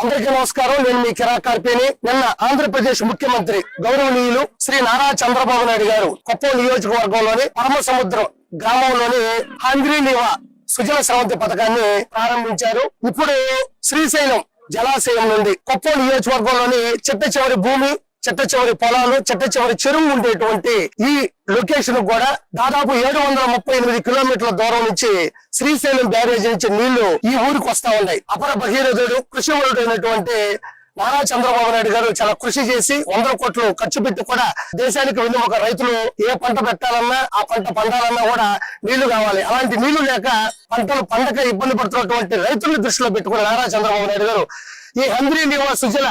అందరికీ నమస్కారం. నేను మీ కిరా కార్పేని నిన్న ఆంధ్రప్రదేశ్ ముఖ్యమంత్రి గౌరవనీయులు శ్రీ నారా చంద్రబాబు నాయుడు గారు కొప్పం నియోజకవర్గంలోని పరమ సముద్రం గ్రామంలోని హంగ్రీనివా సుజల స్రవంతి పథకాన్ని ప్రారంభించారు. ఇప్పుడు శ్రీశైలం జలాశయం నుండి కొప్పం నియోజకవర్గంలోని చిట్ట చివరి భూమి చిట్ట చివరి పొలాలు చిట్ట చివరి చెరువు ఉండేటువంటి ఈ లొకేషన్ కూడా దాదాపు ఏడు వందల ముప్పై ఎనిమిది కిలోమీటర్ల దూరం నుంచి శ్రీశైలం బ్యారేజ్ నుంచి నీళ్ళు ఈ ఊరికి వస్తా ఉన్నాయి. అపర భగీరథుడు కృషి అయినటువంటి నారా చంద్రబాబు నాయుడు గారు చాలా కృషి చేసి వందల కోట్లు ఖర్చు పెట్టి కూడా దేశానికి వెన్నుముక రైతులు ఏ పంట పెట్టాలన్నా ఆ పంట పండాలన్నా కూడా నీళ్ళు కావాలి. అలాంటి నీళ్ళు లేక పంటలు పండక ఇబ్బంది పడుతున్నటువంటి రైతుల్ని దృష్టిలో పెట్టుకుని నారా చంద్రబాబు నాయుడు గారు ఈ హంద్రీ నివా సుజల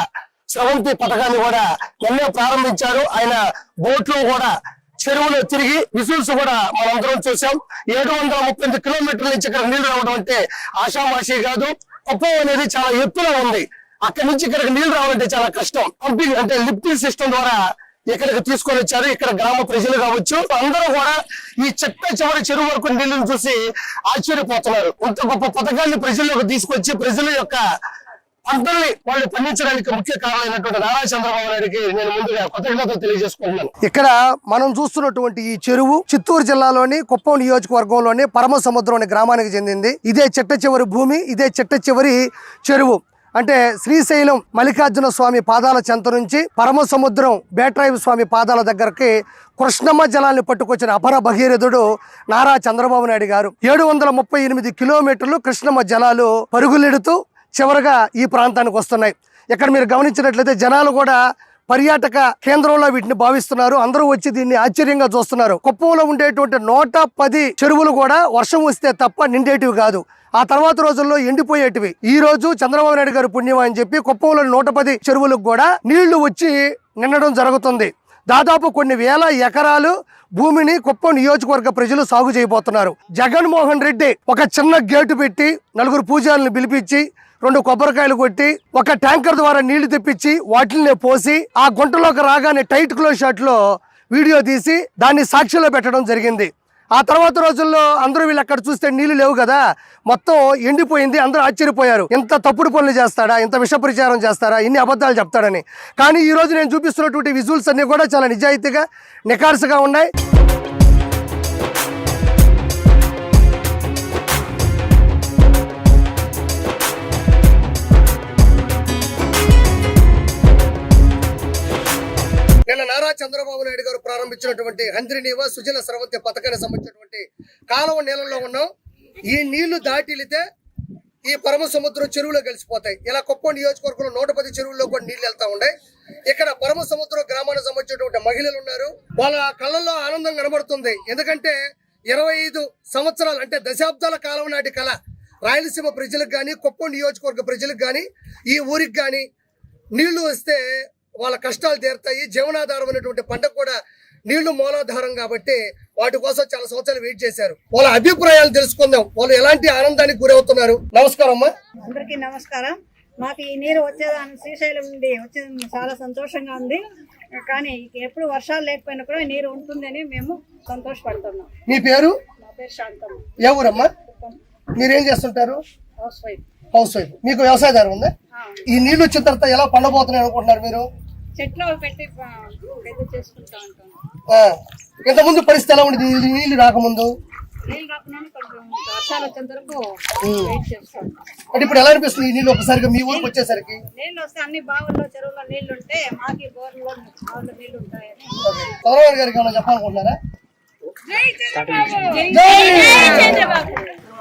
స్రవంతి పథకాన్ని కూడా నిన్నే ప్రారంభించారు. ఆయన బోట్లో కూడా చెరువులో తిరిగి విజువల్స్ కూడా మనందరం చూసాం. ఏడు వందల ముప్పై ఎనిమిది కిలోమీటర్ల నుంచి ఇక్కడ నీళ్ళు రావడం అంటే ఆషామాషి కాదు కుప్పం అనేది చాలా ఎత్తులో ఉంది. అక్కడి నుంచి ఇక్కడికి నీళ్ళు రావాలంటే చాలా కష్టం. పంపింగ్ అంటే లిఫ్టింగ్ సిస్టమ్ ద్వారా ఇక్కడికి తీసుకొని వచ్చారు. ఇక్కడ గ్రామ ప్రజలు కావచ్చు అందరూ కూడా ఈ చెట్ట చివరి చెరువు వరకు నీళ్ళను చూసి ఆశ్చర్యపోతున్నారు. ఇంత గొప్ప పథకాన్ని ప్రజల్లోకి తీసుకొచ్చి ప్రజల యొక్క పంటల్ని వాళ్ళు పండించడానికి ముఖ్య కారణమైనటువంటి నారా చంద్రబాబు నాయుడికి నేను ముందుగా కృతజ్ఞతలు తెలియజేసుకుంటున్నాను. ఇక్కడ మనం చూస్తున్నటువంటి ఈ చెరువు చిత్తూరు జిల్లాలోని కుప్పం నియోజకవర్గంలోని పరమ సముద్రం అనే గ్రామానికి చెందింది. ఇదే చెట్ట చివరి భూమి ఇదే చెట్ట చివరి చెరువు. అంటే శ్రీశైలం మల్లికార్జున స్వామి పాదాల చెంత నుంచి పరమ సముద్రం బేట్రాయి స్వామి పాదాల దగ్గరకి కృష్ణమ్మ జలాన్ని పట్టుకొచ్చిన అపర భగీరథుడు నారా చంద్రబాబు నాయుడు గారు. ఏడు వందల ముప్పై ఎనిమిది కిలోమీటర్లు కృష్ణమ్మ జలాలు పరుగులెడుతూ చివరగా ఈ ప్రాంతానికి వస్తున్నాయి. ఇక్కడ మీరు గమనించినట్లయితే జనాలు కూడా పర్యాటక కేంద్రంలో వీటిని భావిస్తున్నారు. అందరూ వచ్చి దీన్ని ఆశ్చర్యంగా చూస్తున్నారు. కుప్పంలో ఉండేటువంటి నూట పది చెరువులు కూడా వర్షం వస్తే తప్ప నిండేటివి కాదు. ఆ తర్వాత రోజుల్లో ఎండిపోయేటివి. ఈ రోజు చంద్రబాబు నాయుడు గారు పుణ్యం అని చెప్పి కుప్పంలో నూట పది చెరువులకు కూడా నీళ్ళు వచ్చి నిండడం జరుగుతుంది. దాదాపు కొన్ని వేల ఎకరాలు భూమిని కుప్పం నియోజకవర్గ ప్రజలు సాగు చేయబోతున్నారు. జగన్మోహన్ రెడ్డి ఒక చిన్న గేటు పెట్టి నలుగురు పూజారులను పిలిపించి రెండు కొబ్బరికాయలు కొట్టి ఒక ట్యాంకర్ ద్వారా నీళ్ళు తెప్పించి వాటిని పోసి ఆ గుంటలోకి రాగానే టైట్ క్లోజ్ షాట్లో వీడియో తీసి దాన్ని సాక్షిలో పెట్టడం జరిగింది. ఆ తర్వాత రోజుల్లో అందరూ వీళ్ళు అక్కడ చూస్తే నీళ్ళు లేవు కదా మొత్తం ఎండిపోయింది అందరూ ఆశ్చర్యపోయారు. ఇంత తప్పుడు పనులు చేస్తాడా ఇంత విషప్రచారం చేస్తారా ఇన్ని అబద్ధాలు చెప్తాడని. కానీ ఈరోజు నేను చూపిస్తున్నటువంటి విజువల్స్ అన్నీ కూడా చాలా నిజాయితీగా నికార్సుగా ఉన్నాయి. నిన్న నారా చంద్రబాబు నాయుడు గారు ప్రారంభించినటువంటి హంద్రినీవ సుజల స్రవంతి పథకానికి సంబంధించినటువంటి కాలువ నీళ్ళలో ఉన్నాం. ఈ నీళ్ళు దాటిలితే ఈ పరమ సముద్రం చెరువులో కలిసిపోతాయి. ఇలా కుప్పం నియోజకవర్గంలో నూట పది చెరువుల్లో కూడా నీళ్ళు వెళ్తా ఉన్నాయి. ఇక్కడ పరమ సముద్రం గ్రామానికి సంబంధించినటువంటి మహిళలు ఉన్నారు. వాళ్ళ కళ్ళల్లో ఆనందం కనబడుతుంది. ఎందుకంటే ఇరవై ఐదు సంవత్సరాలు అంటే దశాబ్దాల కాలం నాటి కళ. రాయలసీమ ప్రజలకు కానీ కుప్పం నియోజకవర్గ ప్రజలకు కానీ ఈ ఊరికి కానీ నీళ్ళు వస్తే వాళ్ళ కష్టాలు తీరుతాయి జీవనాధారం అనేటువంటి పంట కూడా నీళ్ళు మూలాధారం కాబట్టి వాటి కోసం చాలా సంవత్సరాలు వెయిట్ చేశారు. వాళ్ళ అభిప్రాయాలు తెలుసుకుందాం. వాళ్ళు ఎలాంటి ఆనందానికి గురవుతున్నారు? నమస్కారం అమ్మా. అందరికీ నమస్కారం. మాకు ఈ నీరు వచ్చేదాని శ్రీశైలం నుండి వచ్చేది చాలా సంతోషంగా ఉంది. కానీ ఎప్పుడు వర్షాలు లేకపోయినా కూడా నీరు ఉంటుందని మేము సంతోషపడుతున్నాం. మీ పేరు? నా పేరు శాంతమ్మ. ఏ ఊరమ్మా? మీరేం చేస్తుంటారు? హౌస్ వైఫ్ హౌస్ వైఫ్ మీకు వ్యవసాయదారు ఉందా? ఈ నీళ్ళు వచ్చిన తర్వాత ఎలా పండబోతున్నాయి అనుకుంటున్నారు మీరు? చెట్లు పెట్టి చేసుకుంటా ఉంటాం ఆ, ఇంతకుముందు పరిస్థితి ఎలా ఉండేది రాకముందు? నీళ్ళు చేస్తాం అంటే ఇప్పుడు ఎలా అనిపిస్తుంది ఈ నీళ్ళు ఒకసారిగా మీ ఊరికి వచ్చేసరికి? నీళ్ళు వస్తే అన్ని బావుల్లో చెరువుల్లో నీళ్ళు ఉంటే మాకి బోర్లో బావుల్లో నీళ్ళు ఉంటాయని. చంద్రబాబు గారికి ఏమైనా చెప్పాలనుకుంటున్నారా?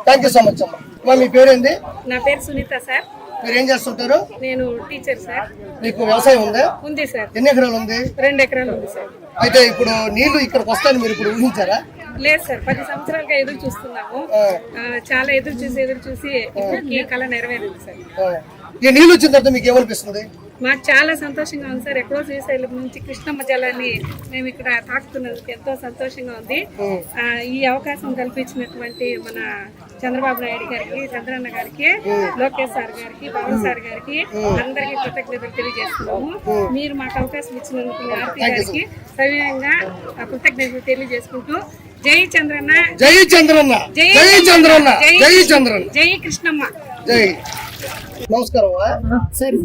థ్యాంక్ యూ సో మచ్ అమ్మా. అమ్మా, మీ పేరేంది? నా పేరు సునీత సార్. మీరు ఏం చేస్తుంటారు? నేను టీచర్ సార్ మీకు వ్యవసాయం ఉందా? ఉంది సార్ ఎన్ని ఎకరాలు ఉంది? రెండు ఎకరాలు ఉంది సార్ అయితే ఇప్పుడు నీళ్ళు ఇక్కడికి వస్తాయని మీరు ఇప్పుడు ఊహించారా? లేదు సార్ పది సంవత్సరాలుగా ఎదురు చూస్తున్నాము. చాలా ఎదురు చూసి ఎదురు చూసి ఈ కళ నెరవేరింది సార్. ఈ నీళ్ళు వచ్చిన తర్వాత మీకు ఏమనిపిస్తుంది? మాకు చాలా సంతోషంగా ఉంది సార్ ఎక్కడో శ్రీశైలం నుంచి కృష్ణమ్మ జలాన్ని మేము ఇక్కడ తాకుతున్నందుకు ఎంతో సంతోషంగా ఉంది. ఈ అవకాశం కల్పించినటువంటి మన చంద్రబాబు నాయుడు గారికి చంద్రన్న గారికి లోకేష్ సార్ గారికి పవన్ సార్ గారికి అందరికీ కృతజ్ఞతలు తెలియజేస్తున్నాము. మీరు మాకు అవకాశం ఇచ్చినందుకు ఆర్తి గారికి సవినయంగా ఆ కృతజ్ఞతలు తెలియజేసుకుంటూ జై చంద్రన్న. జై చంద్రన్న. జై చంద్రన్న. జై చంద్రన్న. జై కృష్ణమ్మ. జై. నమస్కారం సరే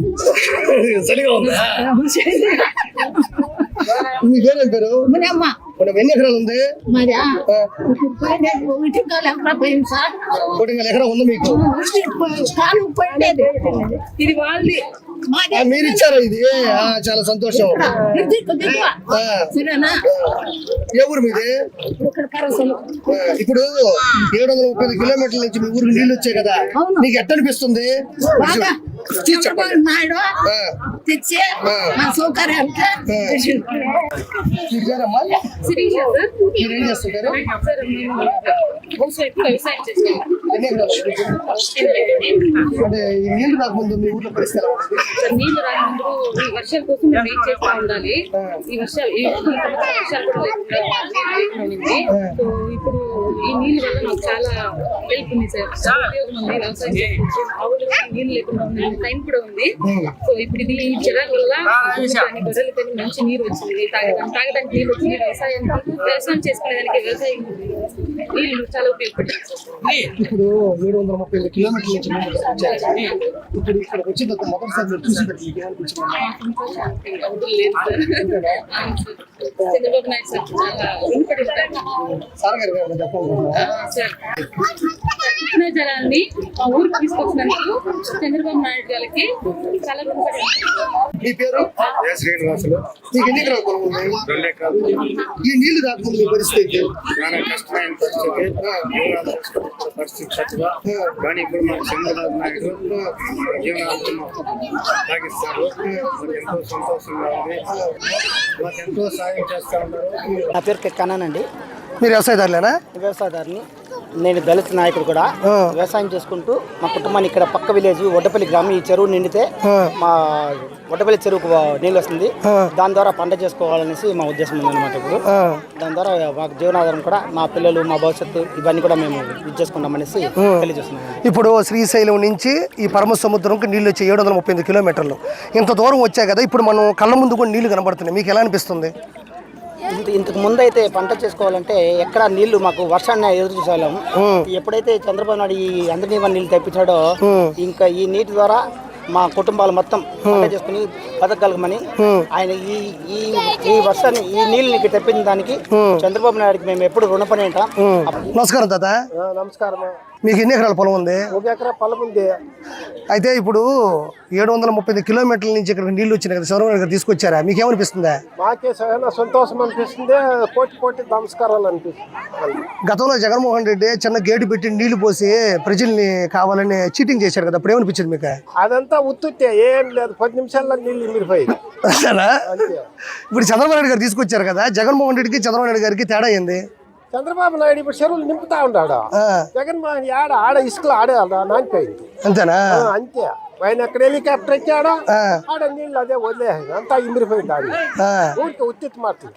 సరిగా ఉందా మీ పేరేం పేరు మునమ్మ మనం ఎన్ని ఎకరాలు ఉంది మరి ఒకటి ఎకరం ఉంది మీకు ఇది వాళ్ళది మీరు ఇచ్చారా ఇది ఆ, చాలా సంతోషం ఏ ఊరు మీది ఇప్పుడు ఏడు వందల ముప్పై ఐదు కిలోమీటర్ల నుంచి మీ ఊరికి నీళ్ళు వచ్చాయి కదా. నీకు ఎట్ట అనిపిస్తుంది చంద్రబాబు నాయుడు తెచ్చి. మా సౌకర్యానికి అంటే ఈ నీళ్ళు రాకముందు మీ ఊర్లో పరిస్థితి ఎలా ఉంది? సార్ నీళ్ళు రాకముందు ఈ వర్షాల కోసం మేము వెయిట్ చేస్తూ ఉండాలి. ఈ వర్షాలు ఈ వర్షాలు కూడా లేకుండా ఉండింది. సో ఇప్పుడు ఈ నీళ్ళ వల్ల మాకు చాలా హెల్ప్ ఉంది సార్. చాలా ఉపయోగం ఉంది. వ్యవసాయం ఆవులు నీళ్ళు లేకుండా ఉంది టైం కూడా ఉంది. సో ఇప్పుడు ఇది ఈ చెరాల వల్ల కానీ గొర్రెలు కానీ మంచి నీరు వచ్చింది. తాగడానికి తాగడానికి నీళ్ళు వచ్చింది. వ్యవసాయానికి వ్యవసాయం చేసుకునేదానికి వ్యవసాయం నీళ్ళు చాలా ఉపయోగపడుతుంది. ఇప్పుడు ఏడు వందల ముప్పై ఐదు కిలోమీటర్ల నుంచి ఇప్పుడు ఇక్కడికి వచ్చిన తర్వాత మొదటిసారి చూసి చంద్రబాబు నాయుడు సార్ చాలా సార్ గారు? సార్ కృష్ణా జలాన్ని మా ఊరికి తీసుకొచ్చినందుకు చంద్రబాబు నాయుడు గారికి చాలా మీ పేరు? శ్రీనివాసులు. మీకు ఎన్ని ఎకరాలు పొలం ఉంది? రెండు ఎకరాలు. ఈ నీళ్ళు రాకముందు మీ పరిస్థితి? ఏంటి? చాలా కష్టమైన పరిస్థితి. జీవనాలు చేసుకునే పరిస్థితి చక్కగా. కానీ ఇప్పుడు మాకు చంద్రబాబు నాయుడు మాకు సాగిస్తారు. ఎంతో సంతోషంగా ఉంది. మాకు ఎంతో సాయం చేస్తా ఉన్నారు. నా పేరు కన్నానండి మీరు వ్యవసాయదారులేనా? వ్యవసాయదారుని. నేను దళిత నాయకుడు కూడా. వ్యవసాయం చేసుకుంటూ మా కుటుంబాన్ని ఇక్కడ పక్క విలేజ్ వడ్డపల్లి గ్రామం ఈ చెరువు నిండితే. మా వడ్డపల్లి చెరువుకు నీళ్ళు వస్తుంది. దాని ద్వారా పంట చేసుకోవాలనేసి మా ఉద్దేశం ఉందన్నమాట ఇప్పుడు. దాని ద్వారా మాకు జీవనాధారం కూడా మా పిల్లలు మా భవిష్యత్తు ఇవన్నీ కూడా మేము ఇది చేసుకుంటామనేసి తెలియజేస్తున్నాం ఇప్పుడు శ్రీశైలం నుంచి ఈ పరమ సముద్రంకి నీళ్ళు వచ్చి ఏడు వందల ముప్పై కిలోమీటర్లు. ఇంత దూరం వచ్చాయి కదా ఇప్పుడు మనం కళ్ళ ముందు కూడా నీళ్ళు కనబడుతున్నాయి. మీకు ఎలా అనిపిస్తుంది? ఇంత ఇంతకు ముందు అయితే పంట చేసుకోవాలంటే ఎక్కడ నీళ్ళు మాకు వర్షాన్ని ఎదురు చూసేవాళ్ళం. ఎప్పుడైతే చంద్రబాబు నాయుడు ఈ అందరినీ నీళ్ళు తెప్పించాడో ఇంకా ఈ నీటి ద్వారా మా కుటుంబాలు మొత్తం పంట చేసుకుని బతకగలగమని ఆయన ఈ ఈ ఈ వర్షాన్ని ఈ నీళ్ళని తెప్పించిన దానికి చంద్రబాబు నాయుడుకి మేము ఎప్పుడు రుణపడి ఉంటాం. నమస్కారం తాత. నమస్కారం మీకు ఎన్ని ఎకరాల పొలం ఉంది? ఒక ఎకరా పొలం ఉంది. అయితే ఇప్పుడు ఏడు వందల ముప్పై ఐదు కిలోమీటర్ల నుంచి ఇక్కడ నీళ్ళు వచ్చినాయి కదా శివరామ గారు తీసుకొచ్చారా? మీకు ఏమనిపిస్తుందా మాకే సంతోషం అనిపిస్తుంది కోటి కోటి నమస్కారాలు అనిపిస్తుంది. గతంలో జగన్మోహన్ రెడ్డి చిన్న గేటు పెట్టి నీళ్ళు పోసి ప్రజల్ని కావాలని చీటింగ్ చేశారు కదా అప్పుడు ఏమనిపించింది మీకు? అదంతా ఉత్తుతే ఏం లేదు పది నిమిషాల్లో నీళ్ళు అసలా? ఇప్పుడు చంద్రబాబు నాయుడు గారు తీసుకొచ్చారు కదా జగన్మోహన్ రెడ్డికి చంద్రబాబు నాయుడు గారికి తేడా అయింది చంద్రబాబు నాయుడు ఇప్పుడు చెరువులు నింపుతా ఉన్నాడు. జగన్మోహన్ ఆడ ఆడ ఇసుకలు ఆడే నానిపోయింది. అంతేనా? అంతే. ఆయన ఎక్కడ హెలికాప్టర్ ఎక్కాడో? ఆ, ఆడ నీళ్ళు అదే వదిలేసాడు అంతా ఇమిరిపోయింది ఆడ ఆ. ఊరికి ఉత్తిత్ మాటలు.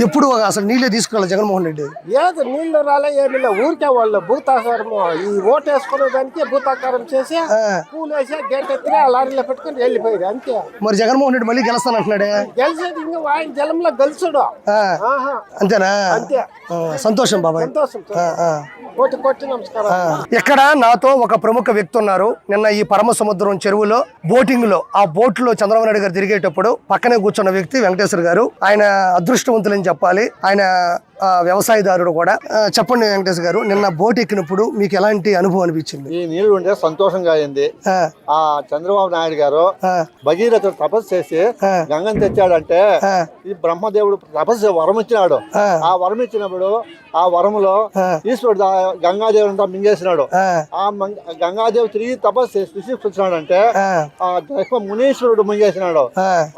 ఎప్పుడు అసలు నీళ్ళే తీసుకురాలి జగన్మోహన్ రెడ్డి? ఏదో నీళ్ళు రాలే ఏమి లే ఊరికే వాళ్ళు భూతాకారం ఈ ఓటు వేసుకునే దానికి భూతాకారం చేసి ఆ, పూలు వేసి గేట్ ఎత్తిన లారీలో పెట్టుకుని వెళ్ళిపోయింది అంతే. మరి జగన్మోహన్ రెడ్డి మళ్ళీ గెలుస్తానంటున్నాడే? గెలిచేది ఇంకా ఆయన జలంలో గెలిచాడు. ఆ, అంతేనా? అంతే. ఆ, సంతోషం బాబాయ్. సంతోషం. ఇక్కడ నాతో ఒక ప్రముఖ వ్యక్తి ఉన్నారు. నిన్న ఈ పరమ సముద్రం చెరువులో బోటింగ్లో ఆ బోట్లో చంద్రబాబు నాయుడు గారు తిరిగేటప్పుడు పక్కనే కూర్చున్న వ్యక్తి వెంకటేశ్వర గారు. ఆయన అదృష్టవంతులని చెప్పాలి. ఆయన వ్యవసాయదారుడు కూడా. చెప్పండి వెంకటేశ్వర గారు నిన్న బోట్ ఎక్కినప్పుడు మీకు ఎలాంటి అనుభవం అనిపించింది? ఈ నీళ్ళు ఉంటే సంతోషంగా అయింది. ఆ, చంద్రబాబు నాయుడు గారు ఆ, భగీరథుడు తపస్సు చేసి. గంగను తెచ్చాడంటే ఈ బ్రహ్మదేవుడు తపస్సు వరం ఇచ్చినాడు. ఆ. వరం ఇచ్చినప్పుడు ఆ వరములో ఆ. ఈశ్వరుడు గంగాదేవుడు అంతా మింగేసినాడు. ఆ, గంగాదేవి తిరిగి తపస్సు చేసి తీసుకొచ్చినాడంటే ఆ, ఆ దైవ మునీశ్వరుడు మింగేసినాడు.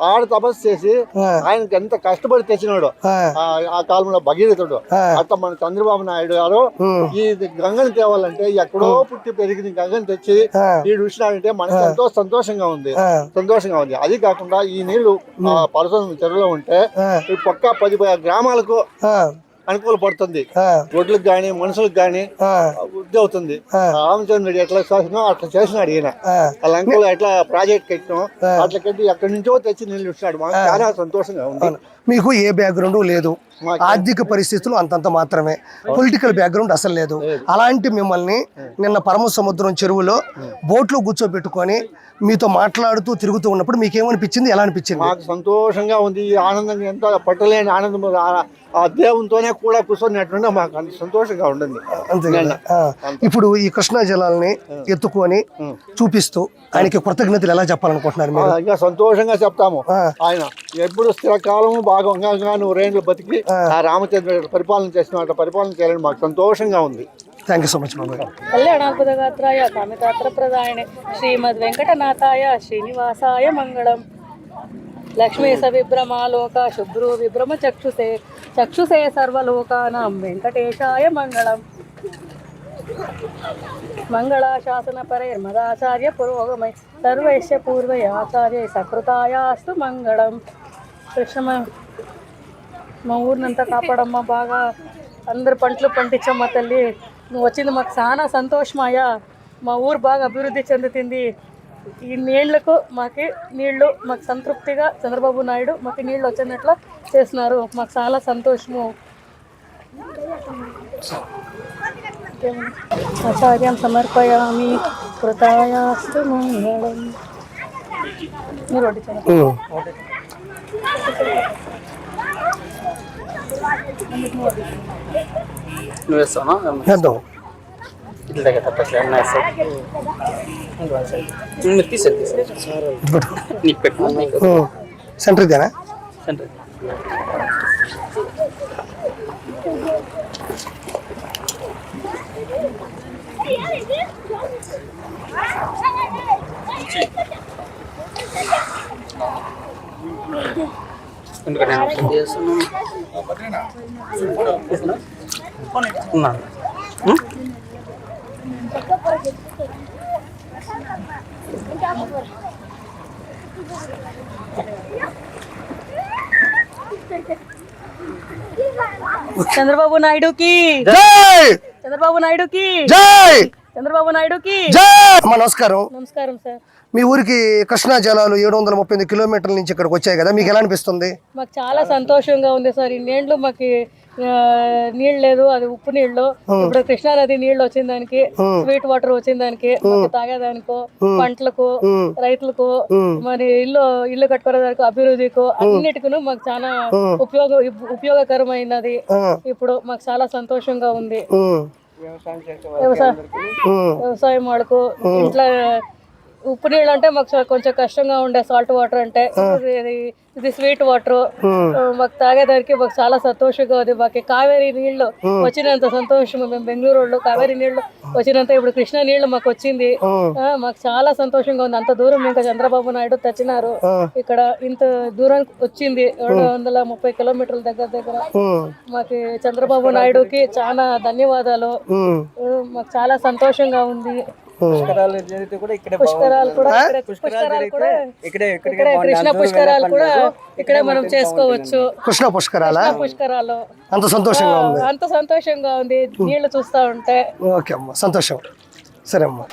ఆడ తపస్సు చేసి. ఆయనకి ఎంత కష్టపడి తెచ్చినాడు. ఆ, కాలంలో భగీరథుడు ఆ. అట్లా మన చంద్రబాబు నాయుడు గారు. ఈ గంగని తేవాలంటే ఎక్కడో పుట్టి పెరిగిన గంగని తెచ్చి. ఈ చూసినాడంటే మనకి ఎంతో సంతోషంగా ఉంది. సంతోషంగా ఉంది. అది కాకుండా ఈ నీళ్ళు పరసం చెరువులో ఉంటే. ఈ పక్క పది గ్రామాలకు అనుకూల పడుతుంది. రోడ్లకు కానీ మనుషులకు కానీ ఆ, వృద్ధి అవుతుంది. రామచంద్రుడు ఎట్లా చేసినో అట్లా చేసినాడు ఈయన. లంకలో ఎట్లా ప్రాజెక్ట్ కట్టినో అట్లా కట్టి ఎక్కడి నుంచో తెచ్చి నీళ్ళు ఇచ్చినాడు మాకు చాలా సంతోషంగా ఉంది. మీకు ఏ బ్యాక్గ్రౌండ్ లేదు. ఆర్థిక పరిస్థితులు అంతంత మాత్రమే. పొలిటికల్ బ్యాక్గ్రౌండ్ అసలు లేదు. అలాంటి మిమ్మల్ని నిన్న పరమ సముద్రం చెరువులో బోట్లో కూర్చోబెట్టుకొని మీతో మాట్లాడుతూ తిరుగుతూ ఉన్నప్పుడు మీకు ఏమనిపించింది ఎలా అనిపించింది? మాకు సంతోషంగా ఉంది. ఈ ఆనందంగా ఎంత పట్టలేని ఆనందం. ఆ- దేవునితోనే కూడా కూర్చొని మాకు అంత సంతోషంగా ఉండింది. అంతే. ఇప్పుడు ఈ కృష్ణా జలాల్ని ఎత్తుకొని చూపిస్తూ ఆయనకి కృతజ్ఞతలు ఎలా చెప్పాలనుకుంటున్నారు మీరు? ఇంకా సంతోషంగా చెప్తాము. ఆయన ఎప్పుడు స్థిరకాలం బాగా నూరేళ్ళు బతికి ఆ. రామచంద్ర పరిపాలన చేసిన పరిపాలన చేయాలని మాకు సంతోషంగా ఉంది. థ్యాంక్ యూ సో మచ్ బాబాయ్ కళ్యాణాద్భుతగాత్రాయ కామితాత్రప్రదాయనే శ్రీమద్ వెంకటనాథాయ శ్రీనివాసాయ మంగళం. లక్ష్మీ సవిభ్రమాలోక శుభ్రు విభ్రమ చక్షుసే చక్షుసే సర్వలోకానాం వెంకటేశాయ మంగళం. మంగళాశాసన మదాచార్య పురోగమై సర్వైశ్య పూర్వై ఆచార్య సకృతాయాస్తు మంగళం. కృష్ణమ్మ మా ఊరినంతా కాపాడమ్మా బాగా అందరు పంటలు పండించమ్మా తల్లి. నువ్వు వచ్చింది మాకు చాలా సంతోషమాయా మా ఊరు బాగా అభివృద్ధి చెందుతుంది. ఈ నీళ్ళకు మాకు నీళ్ళు మాకు సంతృప్తిగా చంద్రబాబు నాయుడు మాకు నీళ్ళు వచ్చినట్లు చేస్తున్నారు. మాకు చాలా సంతోషము. ఆచార్యం సమర్పయామి కృతాయాస్తు మంగళం మీరు వడ్డించండి ఉమ్. నువ్వు వేస్తావా చేద్దాం ఇట్లా దగ్గర తప్పట్లే అన్న వేస్తావు మీరు తీసేది తీసేది ఇటు పట్టుకో. నీకు పెట్టినా నీకు ఉమ్. సెంటర్ ఇదేనా సెంటర్ చంద్రబాబు నాయుడుకి. జై! చంద్రబాబు నాయుడుకి. జై! చంద్రబాబు నాయుడుకి. జై! అమ్మా నమస్కారం. నమస్కారం సార్. మీ ఊరికి కృష్ణా జలాలు ఏడు వందల ముప్పై ఎనిమిది కిలోమీటర్ల నుంచి ఇక్కడికి వచ్చాయి కదా మీకు ఎలా అనిపిస్తుంది? మాకు చాలా సంతోషంగా ఉంది సార్. ఇన్నేళ్ళు మాకు నీళ్ళు లేదు అది ఉప్పు నీళ్ళు ఇప్పుడు కృష్ణానది నీళ్ళు వచ్చిన దానికి స్వీట్ వాటర్ వచ్చిన దానికి తాగేదానికో పంటలకు రైతులకు మరి ఇల్లు ఇల్లు కట్టుకోవడానికి అభివృద్ధికు అన్నిటికీ మాకు చాలా ఉపయోగ ఉపయోగకరమైనది. ఇప్పుడు మాకు చాలా సంతోషంగా ఉంది. వ్యవసాయం వాడుకు ఇంట్లో ఉప్పు నీళ్ళు అంటే మాకు కొంచెం కష్టంగా ఉండే సాల్ట్ వాటర్ అంటే ఇది- స్వీట్ వాటర్. మాకు తాగేదానికి మాకు చాలా సంతోషంగా ఉంది. మాకు కావేరీ నీళ్ళు వచ్చినంత సంతోషం. మేము బెంగళూరు వాళ్ళు కావేరీ నీళ్ళు వచ్చినంత ఇప్పుడు కృష్ణా నీళ్ళు మాకు వచ్చింది. మాకు చాలా సంతోషంగా ఉంది. అంత దూరం ఇంకా చంద్రబాబు నాయుడు తెచ్చినారు ఇక్కడ ఇంత దూరం వచ్చింది. రెండు వందల ముప్పై కిలోమీటర్ల దగ్గర దగ్గర. మాకు చంద్రబాబు నాయుడుకి చాలా ధన్యవాదాలు. మాకు చాలా సంతోషంగా ఉంది. పుష్కరాలు జరిగితే కూడా ఇక్కడే పుష్కరాలు కూడా ఇక్కడే- పుష్కరాలు కూడా ఇక్కడే ఇక్కడే కృష్ణ పుష్కరాలు కూడా ఇక్కడే మనం చేసుకోవచ్చు. కృష్ణ పుష్కరాల? పుష్కరాలు. అంత సంతోషంగా ఉంది. అంత సంతోషంగా ఉంది. నీళ్ళు చూస్తా ఉంటే. ఓకే అమ్మా సంతోషం. సరే అమ్మా.